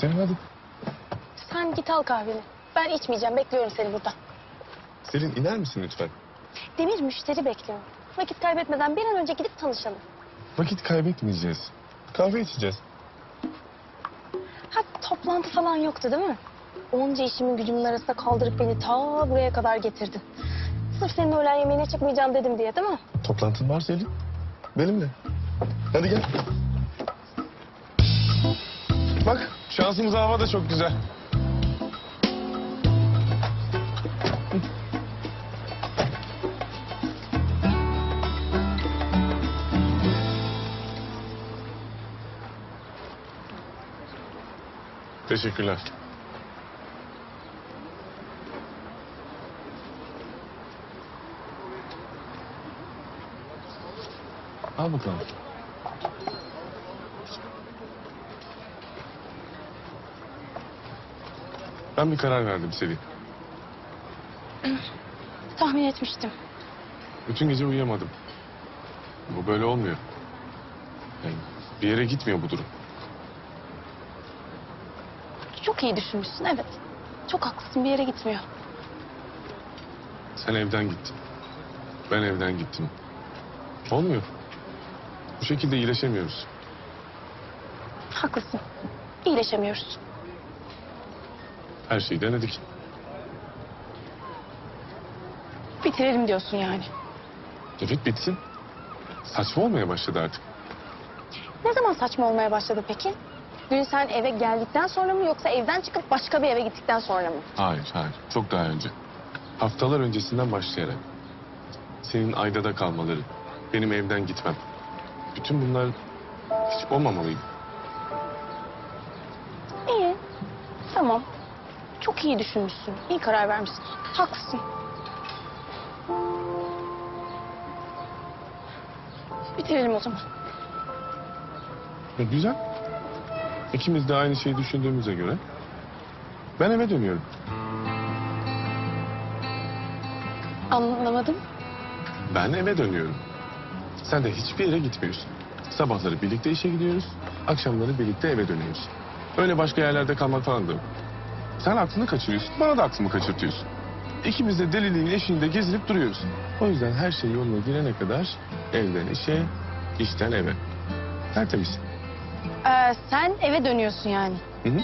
Selin hadi. Sen git al kahveni. Ben içmeyeceğim. Bekliyorum seni burada. Selin iner misin lütfen? Demir müşteri bekliyor. Vakit kaybetmeden bir an önce gidip tanışalım. Vakit kaybetmeyeceğiz. Kahve içeceğiz. Ha toplantı falan yoktu değil mi? Onca işimin gücümün arasında kaldırıp beni ta buraya kadar getirdin. Sırf senin öğlen yemeğine çıkmayacağım dedim diye değil mi? Toplantın var Selin. Benimle. Hadi gel. Bak şansımız hava da çok güzel. Teşekkürler. Al bakalım. Ben bir karar verdim Selin. Tahmin etmiştim. Bütün gece uyuyamadım. Bu böyle olmuyor. Yani bir yere gitmiyor bu durum. Çok iyi düşünmüşsün evet. Çok haklısın bir yere gitmiyor. Sen evden gittin. Ben evden gittim. Olmuyor. Bu şekilde iyileşemiyoruz. Haklısın. İyileşemiyoruz. Her şeyi denedik. Bitirelim diyorsun yani. Evet bitsin. Saçma olmaya başladı artık. Ne zaman saçma olmaya başladı peki? Dün sen eve geldikten sonra mı yoksa evden çıkıp başka bir eve gittikten sonra mı? Hayır, hayır. Çok daha önce. Haftalar öncesinden başlayarak. Senin Ayda'da kalmaları, benim evden gitmem. Bütün bunlar hiç olmamalıydı. İyi. Tamam. Çok iyi düşünmüşsün. İyi karar vermişsin. Haklısın. Bitirelim o zaman. E, güzel. İkimiz de aynı şeyi düşündüğümüze göre ben eve dönüyorum. Anlamadım. Ben eve dönüyorum. Sen de hiçbir yere gitmiyorsun. Sabahları birlikte işe gidiyoruz, akşamları birlikte eve dönüyoruz. Öyle başka yerlerde kalmak falan da yok. Sen aklını kaçırıyorsun, bana da aklımı kaçırtıyorsun. İkimiz de deliliğin eşiğinde gezinip duruyoruz. O yüzden her şey yoluna girene kadar evden işe, işten eve. Tertemiz. Ee, sen eve dönüyorsun yani. Hı hı.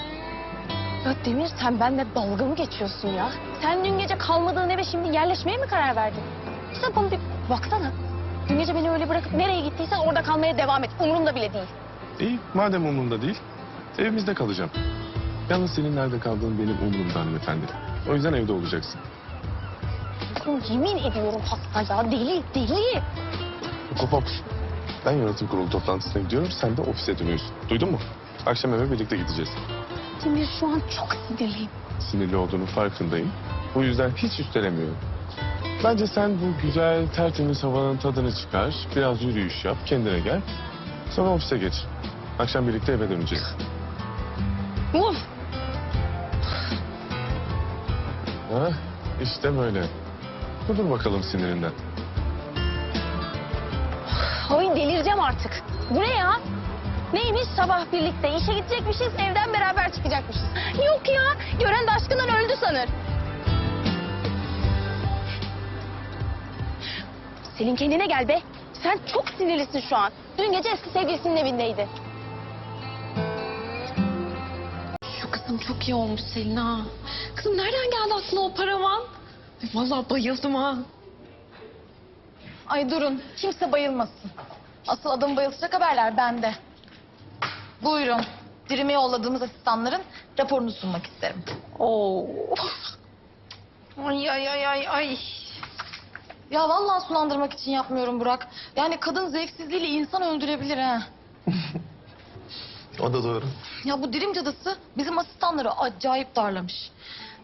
Ya Demir sen benimle dalga mı geçiyorsun ya? Sen dün gece kalmadığın eve şimdi yerleşmeye mi karar verdin? Sen bana bir baksana. Dün gece beni öyle bırakıp nereye gittiysen orada kalmaya devam et. Umurumda bile değil. İyi, madem umurumda değil, evimizde kalacağım. Yalnız senin nerede kaldığın benim umurumda hanımefendi. O yüzden evde olacaksın. Kızım yemin ediyorum hasta ya. Deli, deli. Hop. Ben yönetim kurulu toplantısına gidiyorum, sen de ofise dönüyorsun. Duydun mu? Akşam eve birlikte gideceğiz. Demir şu an çok sinirliyim. Sinirli olduğunu farkındayım. Bu yüzden hiç üstelemiyorum. Bence sen bu güzel, tertemiz havanın tadını çıkar. Biraz yürüyüş yap, kendine gel. Sonra ofise geç. Akşam birlikte eve döneceğiz. Ha, işte böyle. Dur bakalım sinirinden. Ay delireceğim artık. Bu ne ya? Neymiş sabah birlikte işe gidecekmişiz evden beraber çıkacakmışız. Yok ya gören de aşkından öldü sanır. Selin kendine gel be. Sen çok sinirlisin şu an. Dün gece eski sevgilisinin evindeydi. Kızım çok iyi olmuş Selin ha. Kızım nereden geldi aslında o paravan? Ay, Vallahi bayıldım ha. Ay durun, kimse bayılmasın. Asıl adamı bayılacak haberler bende. Buyurun, dirime yolladığımız asistanların raporunu sunmak isterim. Oo. Ay ay ay ay ay. Ya vallahi sulandırmak için yapmıyorum Burak. Yani kadın zevksizliğiyle insan öldürebilir ha. O da doğru. Ya bu dirim cadısı bizim asistanları acayip darlamış.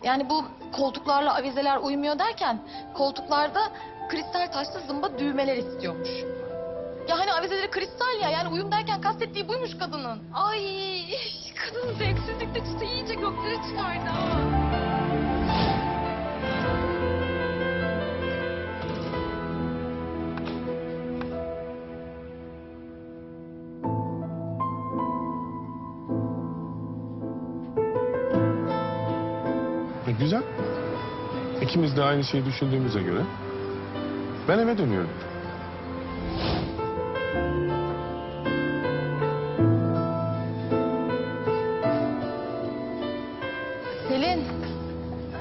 Yani bu koltuklarla avizeler uymuyor derken koltuklarda kristal taşlı zımba düğmeler istiyormuş. Ya hani avizeleri kristal ya yani uyum derken kastettiği buymuş kadının. Ay kadın zevksizlikte çıtı iyice göklere çıkardı ha. Güzel. İkimiz de aynı şeyi düşündüğümüze göre ben eve dönüyorum. Selin,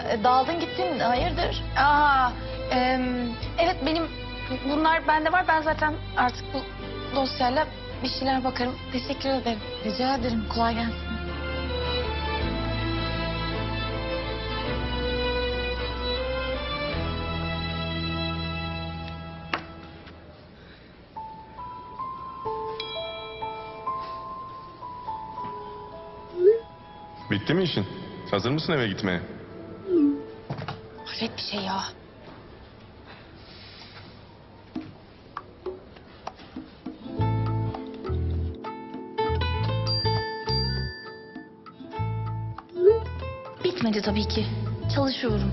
e, daldın gittin. Hayırdır? Aa, em, evet benim bunlar bende var. Ben zaten artık bu dosyayla bir şeyler bakarım. Teşekkür ederim. Rica ederim. Kolay gelsin. Bitti mi işin? Hazır mısın eve gitmeye? Hayret bir şey ya. Bitmedi tabii ki. Çalışıyorum.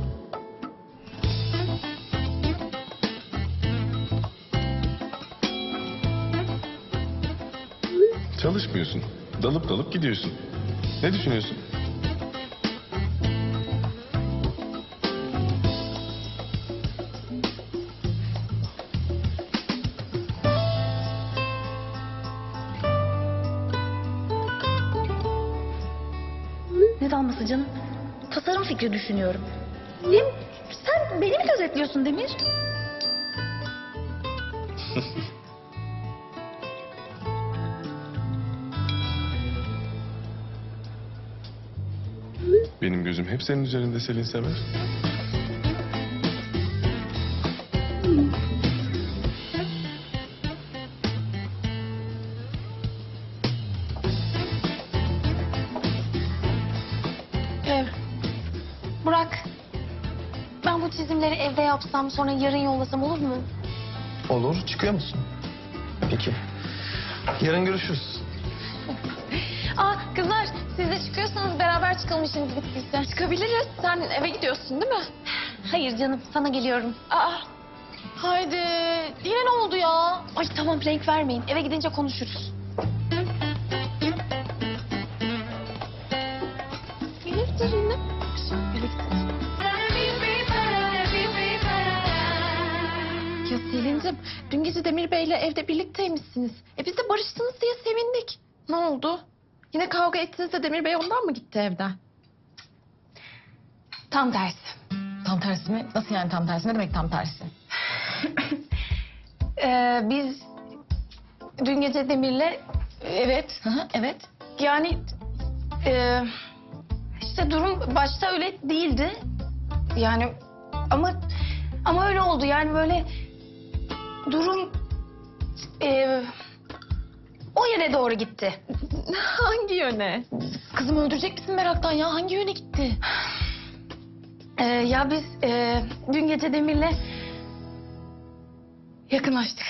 Çalışmıyorsun. Dalıp dalıp gidiyorsun. Ne düşünüyorsun? Ne dalması canım? Tasarım fikri düşünüyorum. Hem sen beni mi gözetliyorsun Demir? Benim gözüm hep senin üzerinde Selin Sever. Ee, Burak, ben bu çizimleri evde yapsam sonra yarın yollasam olur mu? Olur. Çıkıyor musun? Peki. Yarın görüşürüz. Aa kızlar çıkıyorsanız beraber çıkalım işiniz bittiyse. Çıkabiliriz. Sen eve gidiyorsun değil mi? Hayır canım sana geliyorum. Aa, Haydi. Yine ne oldu ya? Ay tamam renk vermeyin eve gidince konuşuruz. birlikte yine. Ya Selin'cim dün gece Demir Bey'le evde birlikteymişsiniz. E biz de barıştınız diye sevindik. Ne oldu? Yine kavga ettiniz de Demir Bey ondan mı gitti evden? Tam tersi. Tam tersi mi? Nasıl yani tam tersi? Ne demek tam tersi? Ee, biz dün gece Demir'le evet Hı hı, evet. yani e, işte durum başta öyle değildi. Yani ama ama öyle oldu yani böyle durum e, o yere doğru gitti. Hangi yöne? Kızımı öldürecek misin meraktan ya? Hangi yöne gitti? Ee, ya biz e, dün gece Demir'le yakınlaştık.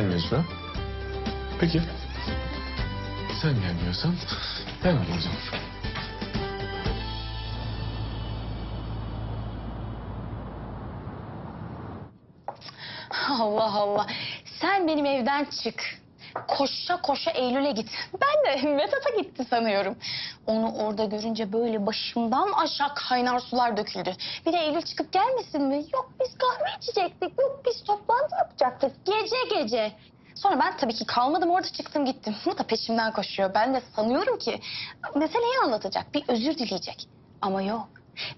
Gelmiyorsun? Peki. Sen gelmiyorsan ben geleceğim. Allah Allah. Sen benim evden çık. Koşa koşa Eylül'e git. Ben de Vedat'a gitti sanıyorum. Onu orada görünce böyle başımdan aşağı kaynar sular döküldü. Bir de Eylül çıkıp gelmesin mi? Yok biz kahve içecektik. Yok biz toplantı yapacaktık. Gece gece. Sonra ben tabii ki kalmadım orada çıktım gittim. Bu da peşimden koşuyor. Ben de sanıyorum ki meseleyi anlatacak. Bir özür dileyecek. Ama yok.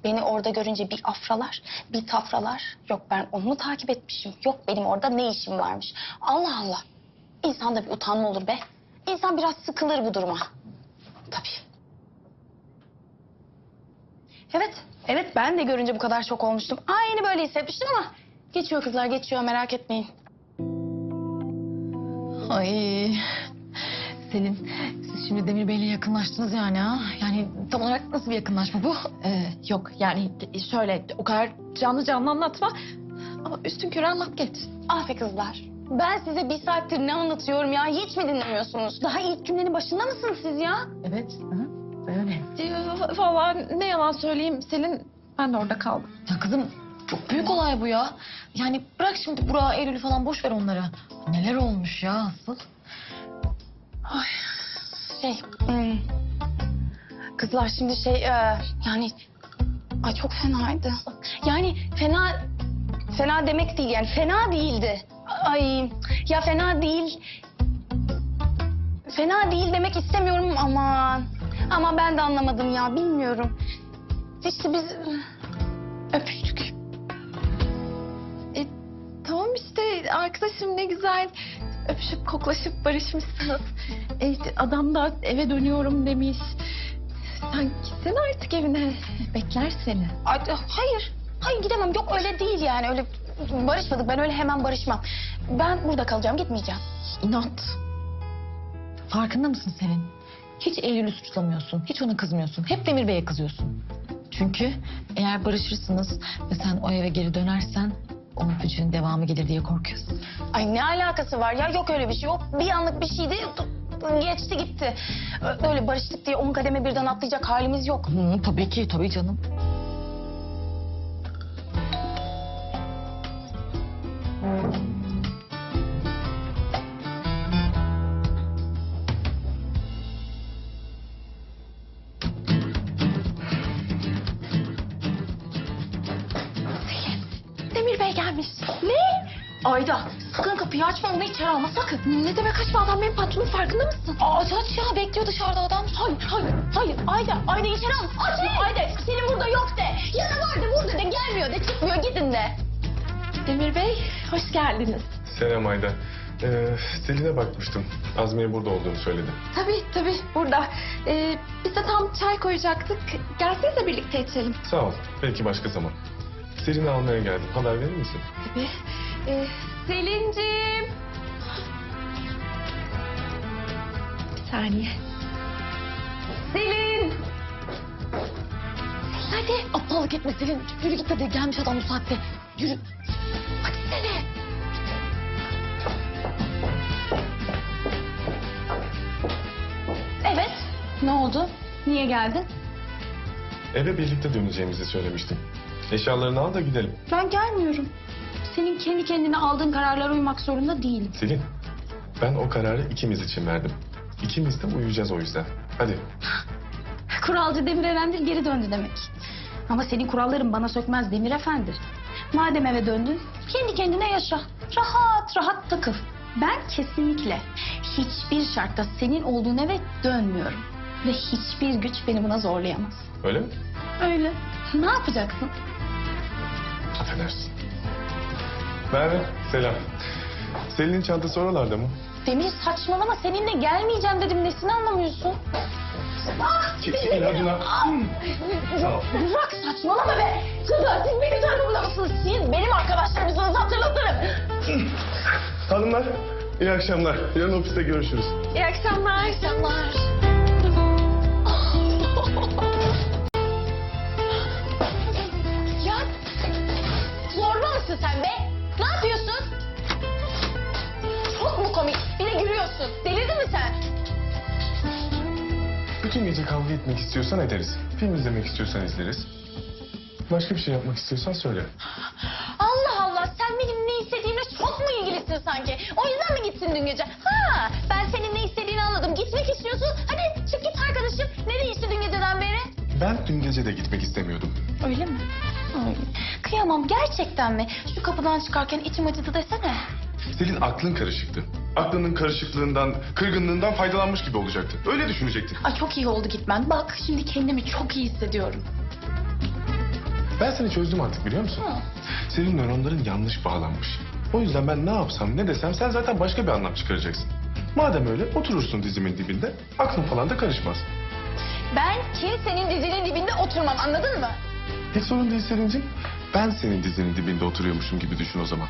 Beni orada görünce bir afralar, bir tafralar. Yok ben onu takip etmişim. Yok benim orada ne işim varmış. Allah Allah. İnsanda bir utanma olur be. İnsan biraz sıkılır bu duruma. Tabii. Evet, evet ben de görünce bu kadar şok olmuştum. Aynı böyle hissetmiştim ama geçiyor kızlar geçiyor merak etmeyin. Ay. Selin, siz şimdi Demir Bey'le yakınlaştınız yani ha? Yani tam olarak nasıl bir yakınlaşma bu? Ee, yok yani şöyle o kadar canlı canlı anlatma. Ama üstün körü anlat geç. Aferin kızlar. Ben size bir saattir ne anlatıyorum ya hiç mi dinlemiyorsunuz? Daha ilk cümlenin başında mısınız siz ya? Evet. Öyle. Ee, Vallahi ne yalan söyleyeyim Selin ben de orada kaldım. Ya kızım çok büyük olay bu ya. Yani bırak şimdi Burak'ı, Eylül'ü falan boş ver onları. Neler olmuş ya asıl? Şey, hmm, kızlar şimdi şey e, yani ay çok fenaydı. Yani fena fena demek değil yani fena değildi. Ay ya fena değil. Fena değil demek istemiyorum ama ama ben de anlamadım ya bilmiyorum. İşte biz öpüştük. E, tamam işte arkadaşım ne güzel öpüşüp koklaşıp barışmışsınız. E, adam da eve dönüyorum demiş. Sen gitsene artık evine. Bekler seni. Ay, hayır. Hayır gidemem. Yok öyle değil yani. Öyle barışmadık. Ben öyle hemen barışmam. Ben burada kalacağım. Gitmeyeceğim. İnat. Farkında mısın Selin? Hiç Eylül'ü suçlamıyorsun. Hiç ona kızmıyorsun. Hep Demir Bey'e kızıyorsun. Çünkü eğer barışırsınız ve sen o eve geri dönersen o öpücüğün devamı gelir diye korkuyorsun. Ay ne alakası var ya? Yok öyle bir şey. Yok bir anlık bir şeydi. Geçti gitti. Öyle barıştık diye on kademe birden atlayacak halimiz yok. Hı, tabii ki, tabii canım. Açma onu içeri alma sakın. Ne demek açma adam benim patronum farkında mısın? Aa, aç aç ya bekliyor dışarıda adam. Hayır hayır hayır Ayda Ayda içeri al. Aç Ayda senin burada yok de. Ya da vardı burada de gelmiyor de çıkmıyor gidin de. Demir Bey hoş geldiniz. Selam Ayda. Ee, Selin'e bakmıştım. Azmiye burada olduğunu söyledi. Tabii tabii burada. Ee, biz de tam çay koyacaktık. Gelsenize birlikte içelim. Sağ ol. Belki başka zaman. Selin'i almaya geldim. Haber verir misin? Tabii. Ee, Selin'cim. Bir saniye. Selin. Hadi aptallık etme Selin. Yürü git hadi gelmiş adam bu saatte. Yürü. Hadi sene. Evet. Ne oldu? Niye geldin? Eve birlikte döneceğimizi söylemiştim. Eşyalarını al da gidelim. Ben gelmiyorum. Senin kendi kendine aldığın kararlara uymak zorunda değilim. Selin, ben o kararı ikimiz için verdim. İkimiz de uyuyacağız o yüzden. Hadi. Kuralcı Demir Erendir geri döndü demek. Ama senin kuralların bana sökmez Demir Efendi. Madem eve döndün, kendi kendine yaşa. Rahat rahat takıl. Ben kesinlikle hiçbir şartta senin olduğun eve dönmüyorum. Ve hiçbir güç beni buna zorlayamaz. Öyle mi? Öyle. Ne yapacaksın? Affedersin. Merve, selam. Selin'in çantası oralarda mı? Demir saçmalama seninle gelmeyeceğim dedim. Nesini anlamıyorsun? Ah! Çekil hacına. Sağ ol. Bırak saçmalama be. Kızlar siz beni tanımda mısınız? Siz benim arkadaşlarımsınız hatırlatırım. Hanımlar, iyi akşamlar. Yarın ofiste görüşürüz. İyi akşamlar. İyi akşamlar. Ya zorba mısın sen be? Ne yapıyorsun? Çok yapıyorsun? Delirdin mi sen? Bütün gece kavga etmek istiyorsan ederiz. Film izlemek istiyorsan izleriz. Başka bir şey yapmak istiyorsan söyle. Allah Allah sen benim ne istediğimle çok mu ilgilisin sanki? O yüzden mi gitsin dün gece? Ha ben senin ne istediğini anladım. Gitmek istiyorsun. Hadi çık git arkadaşım. Ne değişti dün geceden beri? Ben dün gece de gitmek istemiyordum. Öyle mi? Ay, kıyamam gerçekten mi? Şu kapıdan çıkarken içim acıdı desene. Senin aklın karışıktı. Aklının karışıklığından, kırgınlığından faydalanmış gibi olacaktı. Öyle düşünecektin. Ay çok iyi oldu gitmen. Bak şimdi kendimi çok iyi hissediyorum. Ben seni çözdüm artık biliyor musun? Hı. Senin nöronların yanlış bağlanmış. O yüzden ben ne yapsam ne desem sen zaten başka bir anlam çıkaracaksın. Madem öyle oturursun dizimin dibinde, aklın falan da karışmaz. Ben kimsenin dizinin dibinde oturmam anladın mı? Hiç sorun değil Selin'cim. Ben senin dizinin dibinde oturuyormuşum gibi düşün o zaman.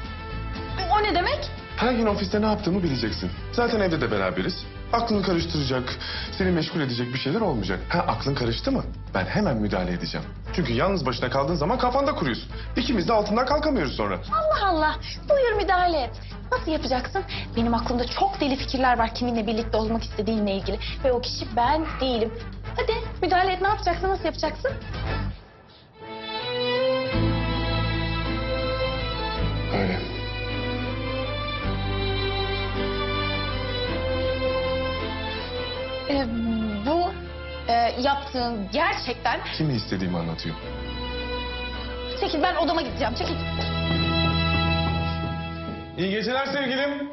O ne demek? Her gün ofiste ne yaptığımı bileceksin. Zaten evde de beraberiz. Aklını karıştıracak, seni meşgul edecek bir şeyler olmayacak. Ha aklın karıştı mı? Ben hemen müdahale edeceğim. Çünkü yalnız başına kaldığın zaman kafanda kuruyorsun. İkimiz de altından kalkamıyoruz sonra. Allah Allah. Buyur müdahale et. Nasıl yapacaksın? Benim aklımda çok deli fikirler var kiminle birlikte olmak istediğinle ilgili. Ve o kişi ben değilim. Hadi müdahale et ne yapacaksın? Nasıl yapacaksın? Yaptığın gerçekten... Kimi istediğimi anlatıyor. Çekil ben odama gideceğim. Çekil. İyi geceler sevgilim.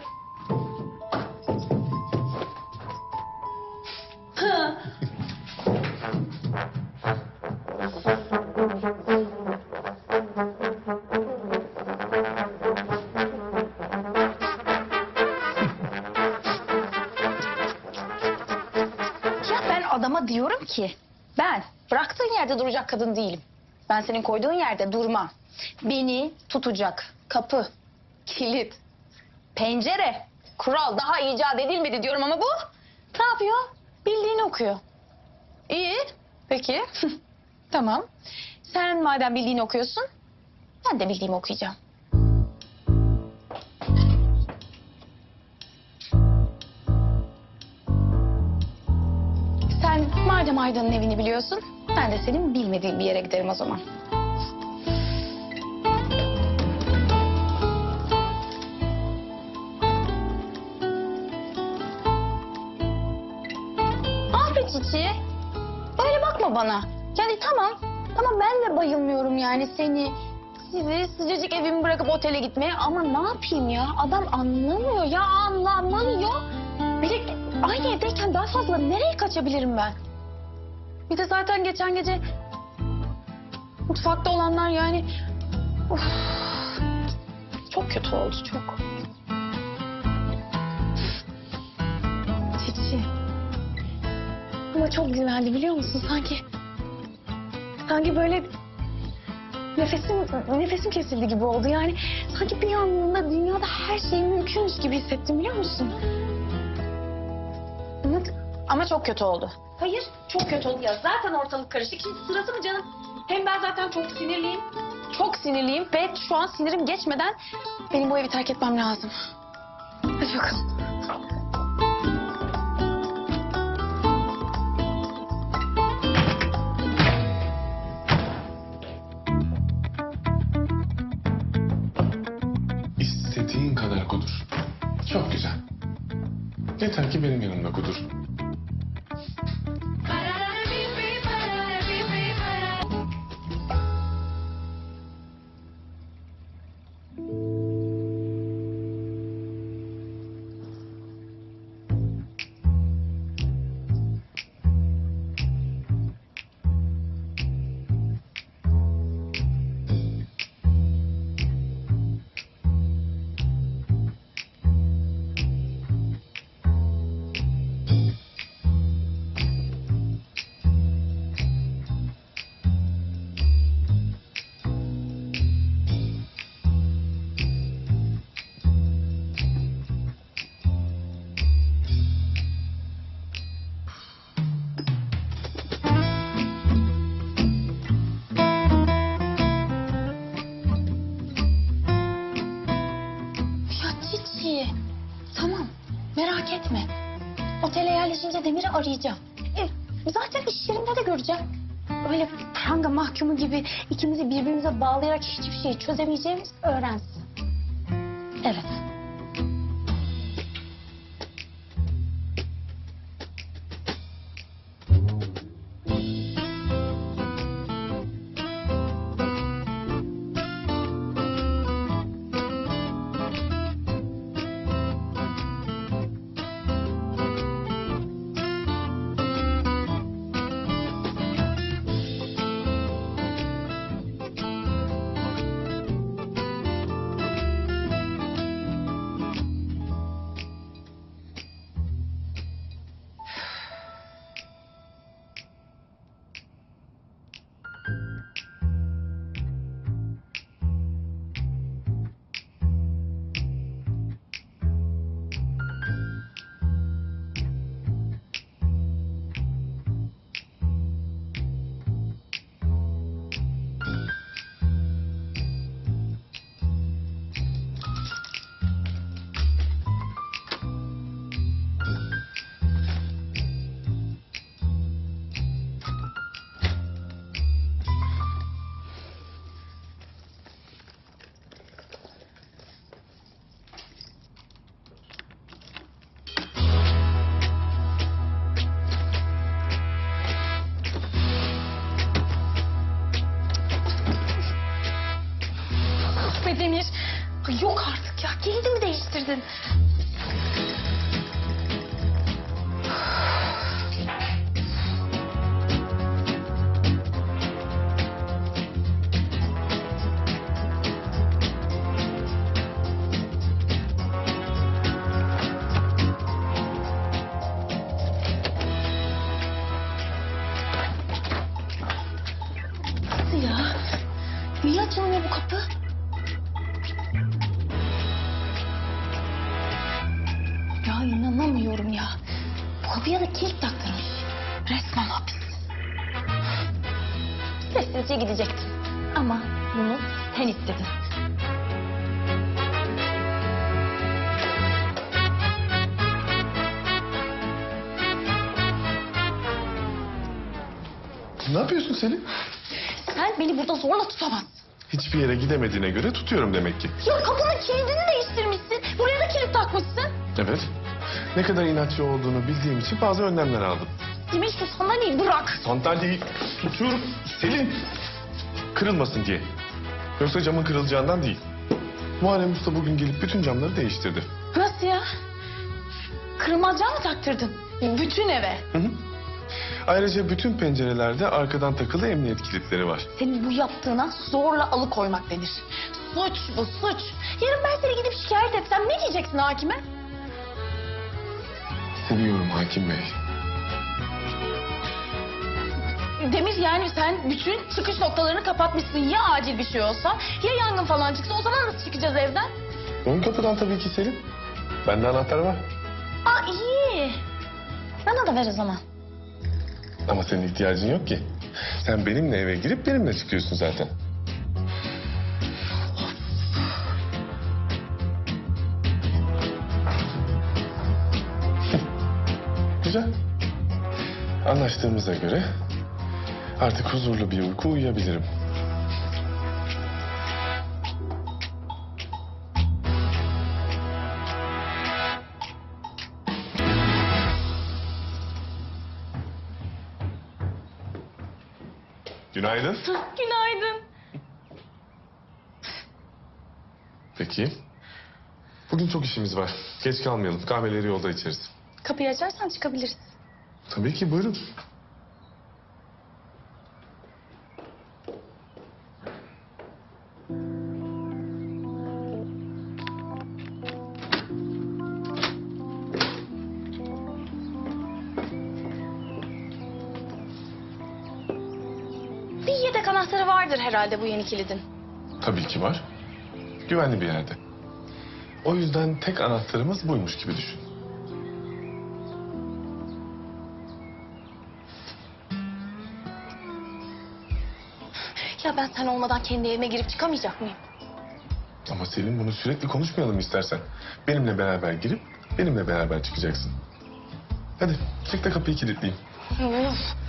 Ki ben bıraktığın yerde duracak kadın değilim. Ben senin koyduğun yerde durmam. Beni tutacak kapı, kilit, pencere, kural daha icat edilmedi diyorum ama bu ne yapıyor? Bildiğini okuyor. İyi, peki. tamam. Sen madem bildiğini okuyorsun, ben de bildiğimi okuyacağım. Madem Aydın'ın evini biliyorsun, ben de senin bilmediğin bir yere giderim o zaman. Abi Çiçi, öyle bakma bana. Yani tamam, tamam ben de bayılmıyorum yani seni, sizi sıcacık evimi bırakıp otele gitmeye. Ama ne yapayım ya? Adam anlamıyor ya, anlamıyor. Bir de aynı evdeyken daha fazla nereye kaçabilirim ben? Bir de zaten geçen gece mutfakta olanlar yani... Of, çok kötü oldu, çok. Çiçi. Ama çok güzeldi biliyor musun? Sanki... Sanki böyle... Nefesim, nefesim kesildi gibi oldu. Yani sanki bir anda dünyada her şey mümkünmüş gibi hissettim biliyor musun? Ama, ama çok kötü oldu. Hayır, çok kötü oldu ya. Zaten ortalık karışık. Şimdi sırası mı canım? Hem ben zaten çok sinirliyim. Çok sinirliyim ve şu an sinirim geçmeden benim bu evi terk etmem lazım. Hadi bakalım. İstediğin kadar kudur. Çok güzel. Yeter ki benim yanımda kudur. Arayacağım. E, zaten iş yerinde de göreceğim. Öyle pranga mahkumu gibi ikimizi birbirimize bağlayarak hiçbir şeyi çözemeyeceğimizi öğrensin. Evet. Açılmıyor bu kapı? Ya inanamıyorum ya. Bu kapıya da kilit taktırmış. Resmen hapis. Sessizce gidecektim. Ama bunu sen istedin. Ne yapıyorsun Selin? Sen beni burada zorla tutamazsın. Hiçbir yere gidemediğine göre tutuyorum demek ki. Ya kapının kilidini değiştirmişsin. Buraya da kilit takmışsın. Evet. Ne kadar inatçı olduğunu bildiğim için bazı önlemler aldım. Demir şu sandalyeyi bırak. Sandalyeyi tutuyorum. Selin. Kırılmasın diye. Yoksa camın kırılacağından değil. Muharrem Usta bugün gelip bütün camları değiştirdi. Nasıl ya? Kırılmaz cam mı taktırdın? Bütün eve. Hı hı. Ayrıca bütün pencerelerde arkadan takılı emniyet kilitleri var. Senin bu yaptığına zorla alıkoymak denir. Suç bu suç. Yarın ben seni gidip şikayet etsem ne diyeceksin hakime? Seviyorum hakim bey. Demir yani sen bütün çıkış noktalarını kapatmışsın. Ya acil bir şey olsa ya yangın falan çıksa o zaman nasıl çıkacağız evden? Ön kapıdan tabii ki Selin. Bende anahtar var. Aa iyi. Bana da ver o zaman. Ama senin ihtiyacın yok ki. Sen benimle eve girip benimle çıkıyorsun zaten. Güzel. Anlaştığımıza göre artık huzurlu bir uyku uyuyabilirim. Günaydın. Günaydın. Peki. Bugün çok işimiz var. Geç kalmayalım. Kahveleri yolda içeriz. Kapıyı açarsan çıkabiliriz. Tabii ki buyurun. Bir yedek anahtarı vardır herhalde bu yeni kilidin. Tabii ki var. Güvenli bir yerde. O yüzden tek anahtarımız buymuş gibi düşün. Ya ben sen olmadan kendi evime girip çıkamayacak mıyım? Ama Selin bunu sürekli konuşmayalım istersen. Benimle beraber girip benimle beraber çıkacaksın. Hadi çık da kapıyı kilitleyeyim. Of.